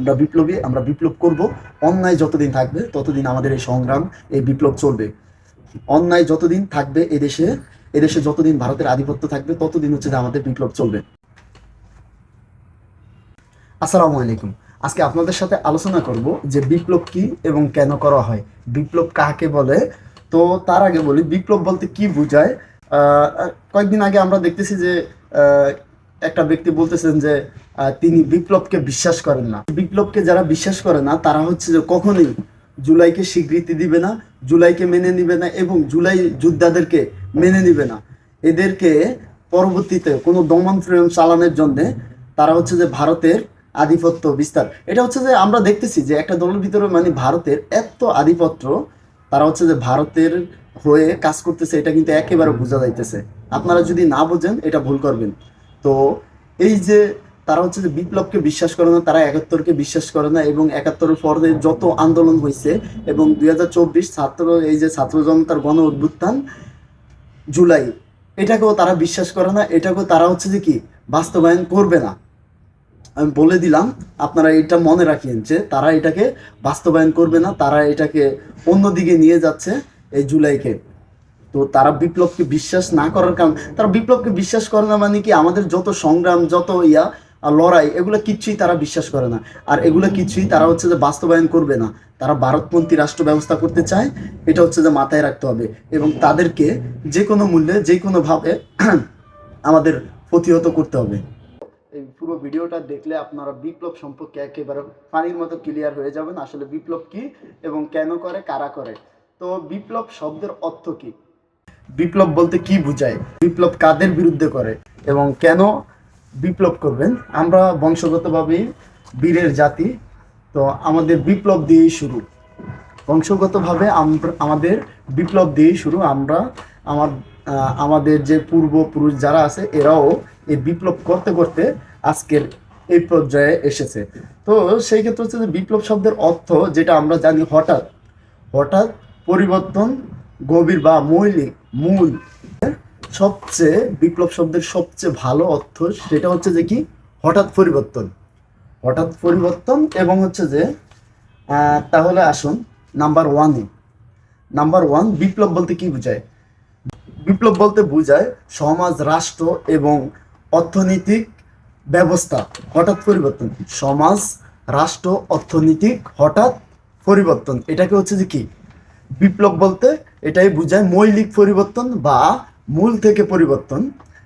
আমরা বিপ্লবী, আমরা বিপ্লব করব। অন্যায় যতদিন থাকবে, ততদিন আমাদের এই সংগ্রাম, এই বিপ্লব চলবে। অন্যায় যতদিন থাকবে এদেশে এদেশে যতদিন ভারতের আধিপত্য থাকবে, ততদিন হচ্ছে আমাদের বিপ্লব চলবে। আসসালামু আলাইকুম। আজকে আপনাদের সাথে আলোচনা করব যে বিপ্লব কি এবং কেন করা হয়। বিপ্লব কাকে বলে? তো তার আগে বলি, বিপ্লব বলতে কি বোঝায়? কয়েকদিন আগে আমরা দেখতেছি যে একটা ব্যক্তি বলতেছেন যে তিনি বিপ্লবকে বিশ্বাস করেন না। বিপ্লবকে যারা বিশ্বাস করে না, তারা হচ্ছে যে কখনোই জুলাইকে স্বীকৃতি দিবে না, জুলাইকে মেনে নিবে না এবং জুলাই যোদ্ধাদেরকে মেনে নিবে না। এদেরকে পরবর্তীতে কোনো দমন প্রেরণ চালানোর জন্যে তারা হচ্ছে যে ভারতের আধিপত্য বিস্তার। এটা হচ্ছে যে আমরা দেখতেছি যে একটা দলের ভিতরে মানে ভারতের এত আধিপত্য, তারা হচ্ছে যে ভারতের হয়ে কাজ করতেছে, এটা কিন্তু একেবারে বোঝা যাইতেছে। আপনারা যদি না বোঝেন, এটা ভুল করবেন। তো এই যে তারা হচ্ছে যে বিপ্লবকে বিশ্বাস করে না, তারা একাত্তরকে বিশ্বাস করে না এবং একাত্তরের পরে যত আন্দোলন হয়েছে এবং দুই চব্বিশ ছাত্র, এই যে ছাত্র জনতার গণ উদ্বুত্থান জুলাই, এটাকেও তারা বিশ্বাস করে না, এটাকেও তারা হচ্ছে যে কি বাস্তবায়ন করবে না। আমি বলে দিলাম, আপনারা এটা মনে রাখেন যে তারা এটাকে বাস্তবায়ন করবে না, তারা এটাকে অন্যদিকে নিয়ে যাচ্ছে এই জুলাইকে। তো তারা বিপ্লবকে বিশ্বাস না করার কারণ, তারা বিপ্লবকে বিশ্বাস করে না মানে কি আমাদের যত সংগ্রাম, যত ইয়া, আর লড়াই, এগুলো কিচ্ছুই তারা বিশ্বাস করে না। আর এগুলো কিছুই তারা হচ্ছে যে বাস্তবায়ন করবে না। তারা ভারতপন্থী রাষ্ট্র ব্যবস্থা করতে চায়, এটা হচ্ছে যে মাথায় রাখতে হবে। এবং তাদেরকে যে কোনো মূল্যে, যে কোনোভাবে আমাদের প্রতিহত করতে হবে। এই পুরো ভিডিওটা দেখলে আপনারা বিপ্লব সম্পর্কে একেবারে পানির মতো ক্লিয়ার হয়ে যাবেন আসলে বিপ্লব কি এবং কেন করে, কারা করে। তো বিপ্লব শব্দের অর্থ কি? বিপ্লব বলতে কি বোঝায়? বিপ্লব কাদের বিরুদ্ধে করে? এবং কেন বিপ্লব করবেন? আমরা বংশগতভাবেই বীরের জাতি, তো আমাদের বিপ্লব দিয়েই শুরু। বংশগতভাবে আমরা আমাদের বিপ্লব দিয়েই শুরু। আমরা, আমার আমাদের যে পূর্বপুরুষ যারা আছে, এরাও এই বিপ্লব করতে করতে আজকের এই পর্যায়ে এসেছে। তো সেই ক্ষেত্রে হচ্ছে যে বিপ্লব শব্দের অর্থ যেটা আমরা জানি হঠাৎ। হঠাৎ পরিবর্তন গভীর বা মৌলিক, মূল। সবচেয়ে বিপ্লব শব্দের সবচেয়ে ভালো অর্থ সেটা হচ্ছে যে কি? হঠাৎ পরিবর্তন। হঠাৎ পরিবর্তন এবং হচ্ছে যে তাহলে আসুন নাম্বার ওয়ানে নাম্বার ওয়ান, বিপ্লব বলতে কি বোঝায়? বিপ্লব বলতে বোঝায় সমাজ, রাষ্ট্র এবং অর্থনৈতিক ব্যবস্থা, হঠাৎ পরিবর্তন। সমাজ, রাষ্ট্র, অর্থনৈতিক, হঠাৎ পরিবর্তন। এটাকে হচ্ছে যে কি? বিপ্লব বলতে এটাই বোঝায় মৌলিক পরিবর্তন বা মূল থেকে পরিবর্তন।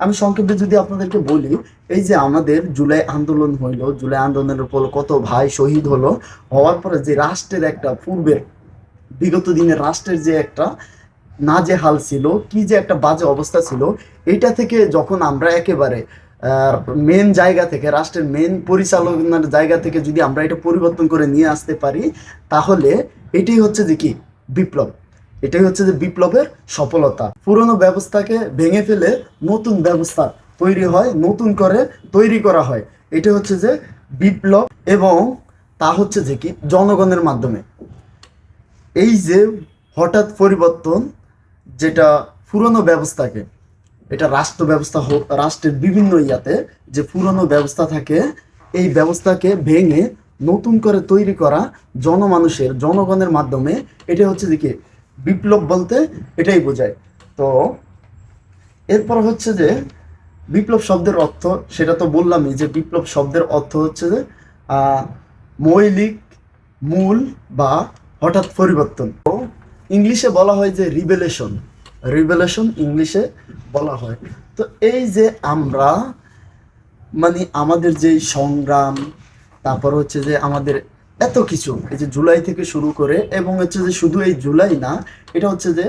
আমি সংক্ষেপে যদি আপনাদেরকে বলি, এই যে আমাদের জুলাই আন্দোলন হইল, জুলাই আন্দোলনের উপর কত ভাই শহীদ হলো, হওয়ার পরে যে রাষ্ট্রের একটা পূর্বের, বিগত দিনের রাষ্ট্রের যে একটা না যে হাল ছিল, কি যে একটা বাজে অবস্থা ছিল, এটা থেকে যখন আমরা একেবারে মেন জায়গা থেকে, রাষ্ট্রের মেন পরিচালনার জায়গা থেকে যদি আমরা এটা পরিবর্তন করে নিয়ে আসতে পারি, তাহলে এটাই হচ্ছে যে কি? বিপ্লব। এটাই হচ্ছে যে বিপ্লবের সফলতা। পুরনো ব্যবস্থাকে ভেঙে ফেলে নতুন ব্যবস্থা তৈরি হয়, নতুন করে তৈরি করা হয়। এটা হচ্ছে যে বিপ্লব এবং তা হচ্ছে যে কি? জনগণের মাধ্যমে। এই যে হঠাৎ পরিবর্তন যেটা পুরনো ব্যবস্থাকে, এটা রাষ্ট্র ব্যবস্থা হোক, রাষ্ট্রের বিভিন্ন ইয়াতে যে পুরনো ব্যবস্থা থাকে, এই ব্যবস্থাকে ভেঙে নতুন করে তৈরি করা জনমানুষের, জনগণের মাধ্যমে, এটা হচ্ছে যে কি? বিপ্লব বলতে এটাই বোঝায়। তো এরপর হচ্ছে যে বিপ্লব শব্দের অর্থ, সেটা তো বললামই যে বিপ্লব শব্দের অর্থ হচ্ছে যে মৌলিক, মূল বা হঠাৎ পরিবর্তন। তো ইংলিশে বলা হয় যে রিবেলেশন রিবেলেশন ইংলিশে বলা হয়। তো এই যে আমরা মানে আমাদের যে সংগ্রাম, তারপর হচ্ছে যে আমাদের এত কিছু। এই যে জুলাই থেকে শুরু করে এবং হচ্ছে যে শুধু এই জুলাই না, এটা হচ্ছে যে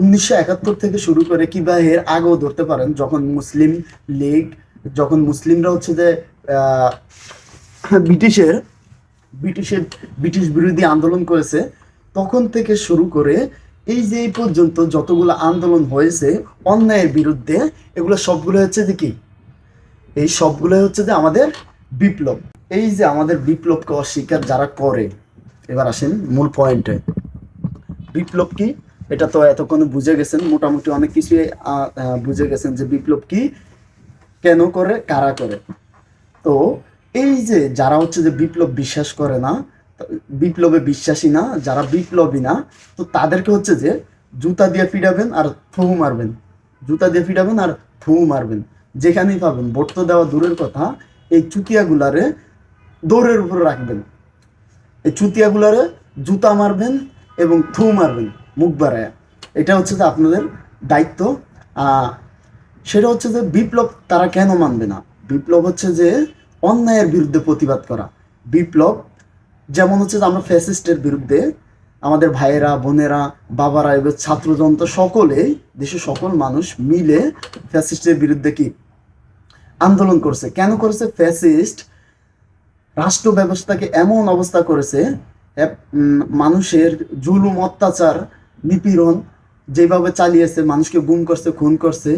উনিশশো একাত্তর থেকে শুরু করে কিংবা এর আগেও ধরতে পারেন, যখন মুসলিম লীগ, যখন মুসলিমরা হচ্ছে যে ব্রিটিশের ব্রিটিশের, ব্রিটিশ বিরোধী আন্দোলন করেছে, তখন থেকে শুরু করে এই যে এই পর্যন্ত যতগুলো আন্দোলন হয়েছে অন্যায়ের বিরুদ্ধে, এগুলো সবগুলো হচ্ছে যে কি? এই সবগুলো হচ্ছে যে আমাদের বিপ্লব। এই যে আমাদের বিপ্লবকে অস্বীকার যারা করে, এবার আসেন মূল পয়েন্টে বিপ্লব কি? এটা তো এতক্ষণে বুঝে গেছেন, মোটামুটি অনেক কিছুই বুঝে গেছেন যে বিপ্লব কি, কেন করে, কারা করে। তো এই যে যারা হচ্ছে যে বিপ্লব বিশ্বাস করে না বিপ্লবে বিশ্বাসী না, যারা বিপ্লবী না, তো তাদেরকে হচ্ছে যে জুতা দিয়ে পিটাবেন আর থু মারবেন। জুতা দিয়ে পিটাবেন আর থু মারবেন। যেখানেই পাবেন ভোট তো দেওয়া দূরের কথা, এই চুতিয়াগুলারে দৌড়ের উপরে রাখবেন। এই চুতিয়াগুলারে জুতা মারবেন এবং থু মারবেন মুখ বাড়ায়। এটা হচ্ছে যে আপনাদের দায়িত্ব। সেটা হচ্ছে যে বিপ্লব তারা কেন মানবে না? বিপ্লব হচ্ছে যে অন্যায়ের বিরুদ্ধে প্রতিবাদ করা। বিপ্লব, যেমন হচ্ছে যে আমরা ফ্যাসিস্টের বিরুদ্ধে আমাদের ভাইয়েরা, বোনেরা, বাবারা এবং ছাত্রযন্ত্র সকলে, দেশের সকল মানুষ মিলে ফ্যাসিস্টের বিরুদ্ধে কি আন্দোলন করছে? কেন করেছে? ফ্যাসিস্ট রাষ্ট্র ব্যবস্থাকে এমন অবস্থা করেছে মানুষের জুলুম, অত্যাচার, নিপীড়ন যেভাবে চালিয়েছে, মানুষকে গুম করছে, খুন করছে,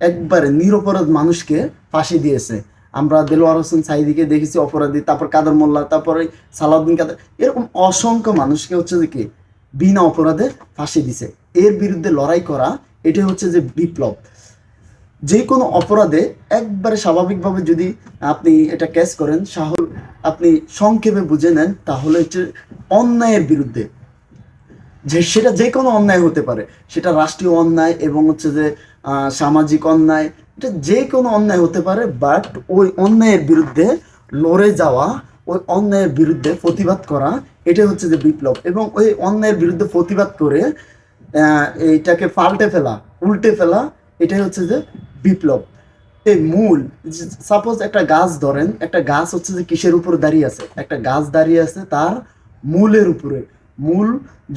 একবারে নিরপরাধ মানুষকে ফাঁসি দিয়েছে। আমরা দেলোয়ার হোসেন সাইদিকে দেখেছি অপরাধী, তারপর কাদের মোল্লা, তারপরে সালাউদ্দিন কাদের, এরকম অসংখ্য মানুষকে হচ্ছে যে কি বিনা অপরাধে ফাঁসি দিছে এর বিরুদ্ধে লড়াই করা, এটাই হচ্ছে যে বিপ্লব। যে কোনো অপরাধে একবারে স্বাভাবিকভাবে যদি আপনি এটা ক্যাচ করেন সাহল আপনি সংক্ষেপে বুঝে নেন, তাহলে হচ্ছে অন্যায়ের বিরুদ্ধে। যে সেটা যে কোনো অন্যায় হতে পারে, সেটা রাষ্ট্রীয় অন্যায় এবং হচ্ছে যে সামাজিক অন্যায়, এটা যে কোনো অন্যায় হতে পারে বাট ওই অন্যায়ের বিরুদ্ধে লড়ে যাওয়া, ওই অন্যায়ের বিরুদ্ধে প্রতিবাদ করা, এটাই হচ্ছে যে বিপ্লব। এবং ওই অন্যায়ের বিরুদ্ধে প্রতিবাদ করে এইটাকে পাল্টে ফেলা, উল্টে ফেলা, এটাই হচ্ছে যে বিপ্লব। এই মূল সাপোজ একটা গাছ ধরেন, একটা গাছ হচ্ছে যে কিসের উপর দাঁড়িয়ে আছে? একটা গাছ দাঁড়িয়ে আছে তার মূলের উপরে। মূল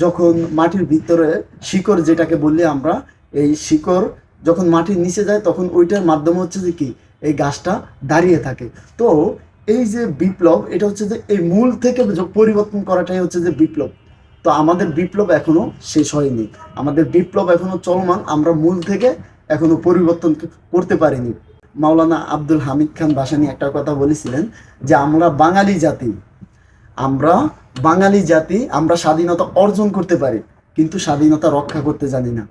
যখন মাটির ভিতরে শিকড় যেটাকে বললি আমরা, এই শিকড় যখন মাটির নিচে যায়, তখন ওইটার মাধ্যমে হচ্ছে যে কি? এই গাছটা দাঁড়িয়ে থাকে। তো এই যে বিপ্লব, এটা হচ্ছে যে এই মূল থেকে পরিবর্তন করাটাই হচ্ছে যে বিপ্লব। তো আমাদের বিপ্লব এখনও শেষ হয়নি। আমাদের বিপ্লব এখনও চলমান, আমরা মূল থেকে এখনও পরিবর্তন করতে পারিনি। মাওলানা আব্দুল হামিদ খান বাসানি একটা কথা বলেছিলেন যে আমরা বাঙালি জাতি, আমরা বাঙালি জাতি, আমরা স্বাধীনতা অর্জন করতে পারি, কিন্তু স্বাধীনতা রক্ষা করতে জানি না।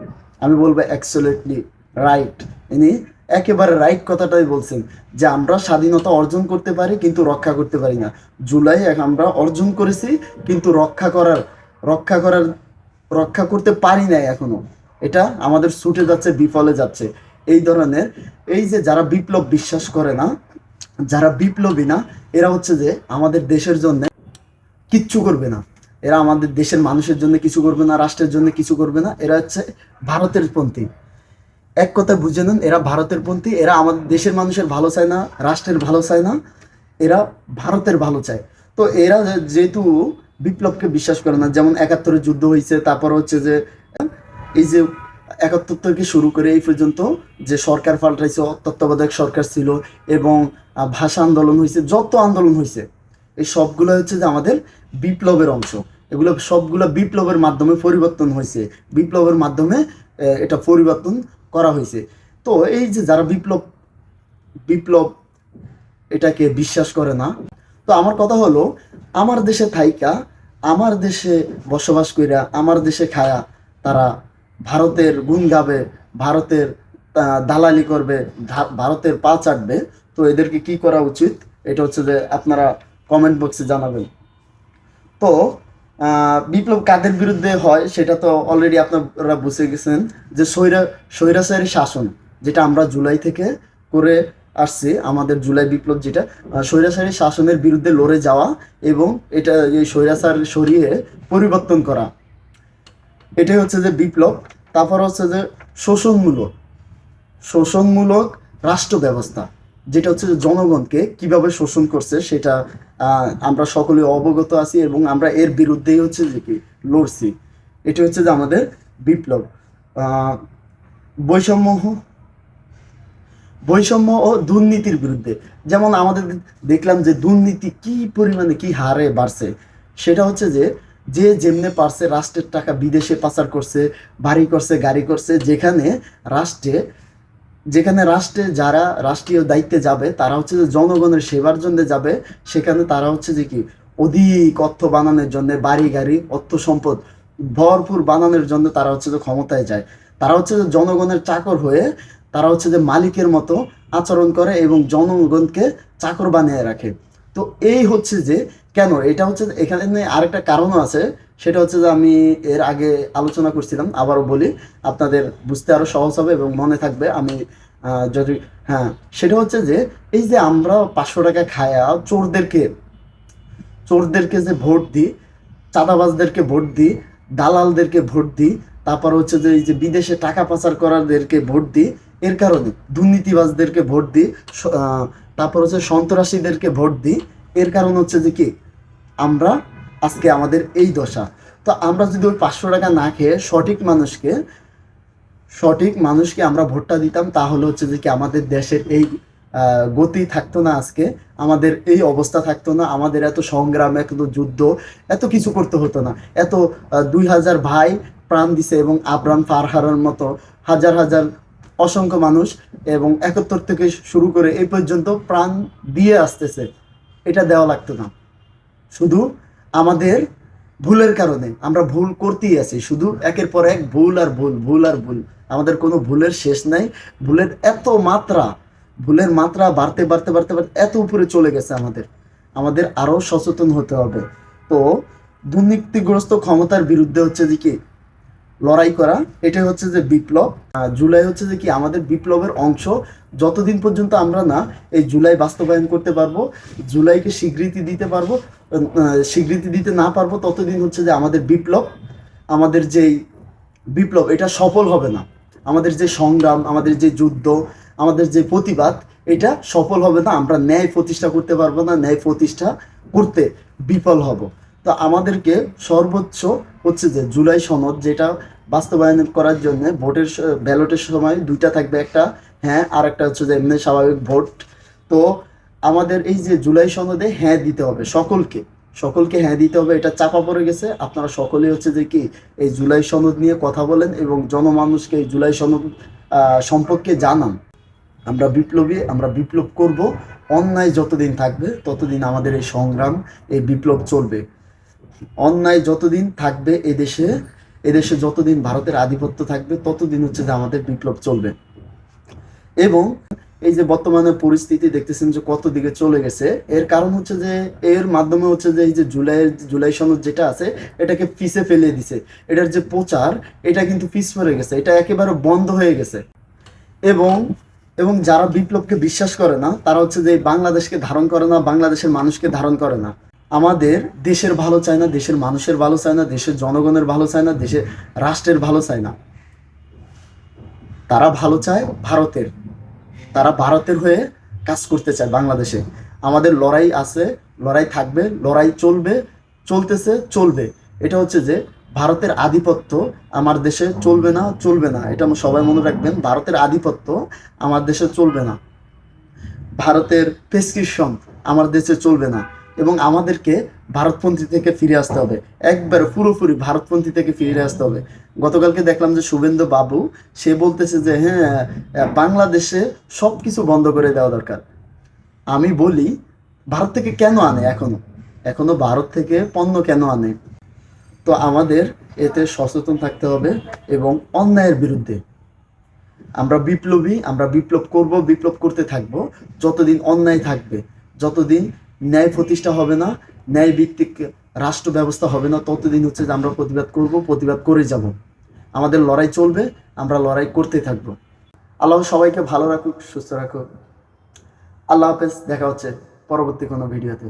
আমি বলব অ্যাকচুয়ালি রাইট ইনি একেবারে রাইট কথাটাই বলছেন যে আমরা স্বাধীনতা অর্জন করতে পারি, কিন্তু রক্ষা করতে পারি না। জুলাই আমরা অর্জন করেছি, কিন্তু রক্ষা করার রক্ষা করার, রক্ষা করতে পারি নাই এখনও। এটা আমাদের ছুটে যাচ্ছে, বিফলে যাচ্ছে। এই ধরনের, এই যে যারা বিপ্লব বিশ্বাস করে না, যারা বিপ্লবী না, এরা হচ্ছে যে আমাদের দেশের জন্য কিচ্ছু করবে না। এরা আমাদের দেশের মানুষের জন্য কিছু করবে না, রাষ্ট্রের জন্য কিছু করবে না, এরা হচ্ছে ভারতের পন্থী। এক কথা বুঝে নেন, এরা ভারতের পন্থী, এরা আমাদের দেশের মানুষের ভালো চায় না, রাষ্ট্রের ভালো চায় না, এরা ভারতের ভালো চায়। তো এরা যেহেতু বিপ্লবকে বিশ্বাস করে না, যেমন একাত্তরের যুদ্ধ হয়েছে তারপর হচ্ছে যে, এই যে একাত্তর থেকে শুরু করে এই পর্যন্ত যে সরকার পাল্টাইছে, তত্ত্বাবধায়ক সরকার ছিল এবং ভাষা আন্দোলন হয়েছে যত আন্দোলন হয়েছে এই সবগুলো হচ্ছে যে আমাদের বিপ্লবের অংশ। এগুলো সবগুলো বিপ্লবের মাধ্যমে পরিবর্তন হয়েছে বিপ্লবের মাধ্যমে এটা পরিবর্তন করা হয়েছে তো এই যে যারা বিপ্লব বিপ্লব এটাকে বিশ্বাস করে না, তো আমার কথা হলো, আমার দেশে থাইকা, আমার দেশে বসবাস কইরা, আমার দেশে খায়া তারা ভারতের গুণ গাবে, ভারতের দালালি করবে ভারতের পা চাটবে, তো এদেরকে কি করা উচিত? এটা হচ্ছে যে আপনারা কমেন্ট বক্সে জানাবেন। তো বিপ্লব কাদের বিরুদ্ধে হয় সেটা তো অলরেডি আপনারা বুঝে গেছেন যে স্বৈরা, স্বৈরাচারী শাসন, যেটা আমরা জুলাই থেকে করে আসছি, আমাদের জুলাই বিপ্লব যেটা স্বৈরাচারী শাসনের বিরুদ্ধে লড়ে যাওয়া এবং এটা এই স্বৈরাচার সরিয়ে পরিবর্তন করা। এটাই হচ্ছে যে বিপ্লব। তারপর হচ্ছে যে শোষণমূলক শোষণমূলক রাষ্ট্র ব্যবস্থা যেটা হচ্ছে যে জনগণকে কীভাবে শোষণ করছে সেটা আমরা সকলে অবগত আছি এবং আমরা এর বিরুদ্ধেই হচ্ছে যে কি লড়ছি। এটা হচ্ছে যে আমাদের বিপ্লব। বৈষম্য বৈষম্য ও দুর্নীতির বিরুদ্ধে। যেমন আমাদের দেখলাম যে দুর্নীতি কি পরিমাণে কি হারে বাড়ছে, সেটা হচ্ছে যে যে যেমনে পারছে রাষ্ট্রের টাকা বিদেশে পাচার করছে, বাড়ি করছে, গাড়ি করছে, যেখানে রাষ্ট্রে যেখানে রাষ্ট্রে যারা রাষ্ট্রীয় দায়িত্বে যাবে, তারা হচ্ছে যে জনগণের সেবার জন্য যাবে, সেখানে তারা হচ্ছে যে কি, অধিক অর্থ বানানোর জন্য, বাড়ি, গাড়ি, অর্থ সম্পদ ভরপুর বানানোর জন্য তারা হচ্ছে যে ক্ষমতায় যায়। তারা হচ্ছে যে জনগণের চাকর হয়ে তারা হচ্ছে যে মালিকের মতো আচরণ করে এবং জনগণকে চাকর বানিয়ে রাখে। তো এই হচ্ছে যে কেন? এটা হচ্ছে এখানে আরেকটা কারণও আছে। সেটা হচ্ছে যে আমি এর আগে আলোচনা করছিলাম, আবারও বলি, আপনাদের বুঝতে আরও সহজ হবে এবং মনে থাকবে আমি যদি হ্যাঁ সেটা হচ্ছে যে এই যে আমরা পাঁচশো টাকা খায়া চোরদেরকে চোরদেরকে যে ভোট দিই, চাঁদাবাজদেরকে ভোট দিই, দালালদেরকে ভোট দিই, তারপর হচ্ছে যে এই যে বিদেশে টাকা পাচার করারদেরকে ভোট দিই, এর কারণে দুর্নীতিবাজদেরকে ভোট দিই তারপর হচ্ছে সন্ত্রাসীদেরকে ভোট দিই, এর কারণ হচ্ছে যে কি? আমরা আজকে আমাদের এই দশা। তো আমরা যদি ওই পাঁচশো টাকা না খেয়ে সঠিক মানুষকে সঠিক মানুষকে আমরা ভোটটা দিতাম, তাহলে হচ্ছে যে কি আমাদের দেশের এই গতি থাকতো না আজকে, আমাদের এই অবস্থা থাকতো না, আমাদের এত সংগ্রাম, এত যুদ্ধ, এত কিছু করতে হতো না। এত দুই হাজার ভাই প্রাণ দিছে এবং আবরাম ফারহারের মতো হাজার হাজার অসংখ্য মানুষ এবং একাত্তর থেকে শুরু করে এই পর্যন্ত প্রাণ দিয়ে আসতেছে। এটা দেওয়া লাগতো না। শুধু আমাদের ভুলের কারণে, আমরা ভুল করতেই আছি, শুধু একের পর এক ভুল আর ভুল ভুল আর ভুল। আমাদের কোনো ভুলের শেষ নাই, ভুলের এত মাত্রা, ভুলের মাত্রা বাড়তে বাড়তে বাড়তে বাড়তে এত উপরে চলে গেছে আমাদের। আমাদের আরও সচেতন হতে হবে। তো দুর্নীতিগ্রস্ত ক্ষমতার বিরুদ্ধে হচ্ছে যে কি লড়াই করা, এটাই হচ্ছে যে বিপ্লব। জুলাই হচ্ছে যে কি আমাদের বিপ্লবের অংশ। যতদিন পর্যন্ত আমরা না এই জুলাই বাস্তবায়ন করতে পারব, জুলাইকে স্বীকৃতি দিতে পারব স্বীকৃতি দিতে না পারব, ততদিন হচ্ছে যে আমাদের বিপ্লব, আমাদের যেই বিপ্লব, এটা সফল হবে না। আমাদের যে সংগ্রাম, আমাদের যে যুদ্ধ, আমাদের যে প্রতিবাদ, এটা সফল হবে না। আমরা ন্যায় প্রতিষ্ঠা করতে পারব না, ন্যায় প্রতিষ্ঠা করতে বিফল হব। তো আমাদেরকে সর্বোচ্চ হচ্ছে যে জুলাই সনদ যেটা বাস্তবায়ন করার জন্য ভোটের ব্যালটের সময় দুইটা থাকবে একটা হ্যাঁ আর একটা হচ্ছে যে এমনি স্বাভাবিক ভোট। তো আমাদের এই যে জুলাই সনদে হ্যাঁ দিতে হবে সকলকে সকলকে হ্যাঁ দিতে হবে, এটা চাপা পড়ে গেছে। আপনারা সকলেই হচ্ছে যে কি এই জুলাই সনদ নিয়ে কথা বলেন এবং জনমানুষকে এই জুলাই সনদ সম্পর্কে জানান। আমরা বিপ্লবী, আমরা বিপ্লব করব, অন্যায় যতদিন থাকবে ততদিন আমাদের এই সংগ্রাম, এই বিপ্লব চলবে। অন্যায় যতদিন থাকবে এদেশে এদেশে যতদিন ভারতের আধিপত্য থাকবে, ততদিন হচ্ছে যে আমাদের বিপ্লব চলবে। এবং এই যে বর্তমানে পরিস্থিতি দেখতেছেন যে কত দিকে চলে গেছে, এর কারণ হচ্ছে যে, এর মাধ্যমে হচ্ছে যে এই যে জুলাইয়ের জুলাই সনদ যেটা আছে, এটাকে পিছে ফেলে দিছে। এটার যে প্রচার, এটা কিন্তু পিছ পড়ে গেছে, এটা একেবারে বন্ধ হয়ে গেছে। এবং এবং যারা বিপ্লবকে বিশ্বাস করে না, তারা হচ্ছে যে বাংলাদেশকে ধারণ করে না, বাংলাদেশের মানুষকে ধারণ করে না। আমাদের দেশের ভালো চায় না, দেশের মানুষের ভালো চায় না, দেশের জনগণের ভালো চায় না, দেশের রাষ্ট্রের ভালো চায় না। তারা ভালো চায় ভারতের। তারা ভারতের হয়ে কাজ করতে চায় বাংলাদেশে। আমাদের লড়াই আছে, লড়াই থাকবে, লড়াই চলবে, চলতেছে, চলবে। এটা হচ্ছে যে ভারতের আধিপত্য আমার দেশে চলবে না চলবে না। এটা সবাই মনে রাখবেন, ভারতের আধিপত্য আমার দেশে চলবে না। ভারতের প্রেসক্রিপশন আমার দেশে চলবে না। এবং আমাদেরকে ভারতপন্থী থেকে ফিরে আসতে হবে। একবার পুরোপুরি ভারতপন্থী থেকে ফিরে আসতে হবে। গতকালকে দেখলাম যে শুভেন্দু বাবু, সে বলতেছে যে হ্যাঁ বাংলাদেশে সব কিছু বন্ধ করে দেওয়া দরকার। আমি বলি, ভারত থেকে কেন আনে এখনও? এখনও ভারত থেকে পণ্য কেন আনে? তো আমাদের এতে সচেতন থাকতে হবে এবং অন্যায়ের বিরুদ্ধে। আমরা বিপ্লবী, আমরা বিপ্লব করব, বিপ্লব করতে থাকব। যতদিন অন্যায় থাকবে, যতদিন ন্যায় প্রতিষ্ঠা হবে না, ন্যায় ভিত্তিক রাষ্ট্র ব্যবস্থা হবে না। ততদিন হচ্ছে যে আমরা প্রতিবাদ করব, প্রতিবাদ করে যাব। আমাদের লড়াই চলবে, আমরা লড়াই করতে থাকব। আল্লাহ সবাইকে ভালো রাখুক, সুস্থ রাখুক। আল্লাহ হাফেজ, দেখা হচ্ছে পরবর্তী কোনো ভিডিওতে।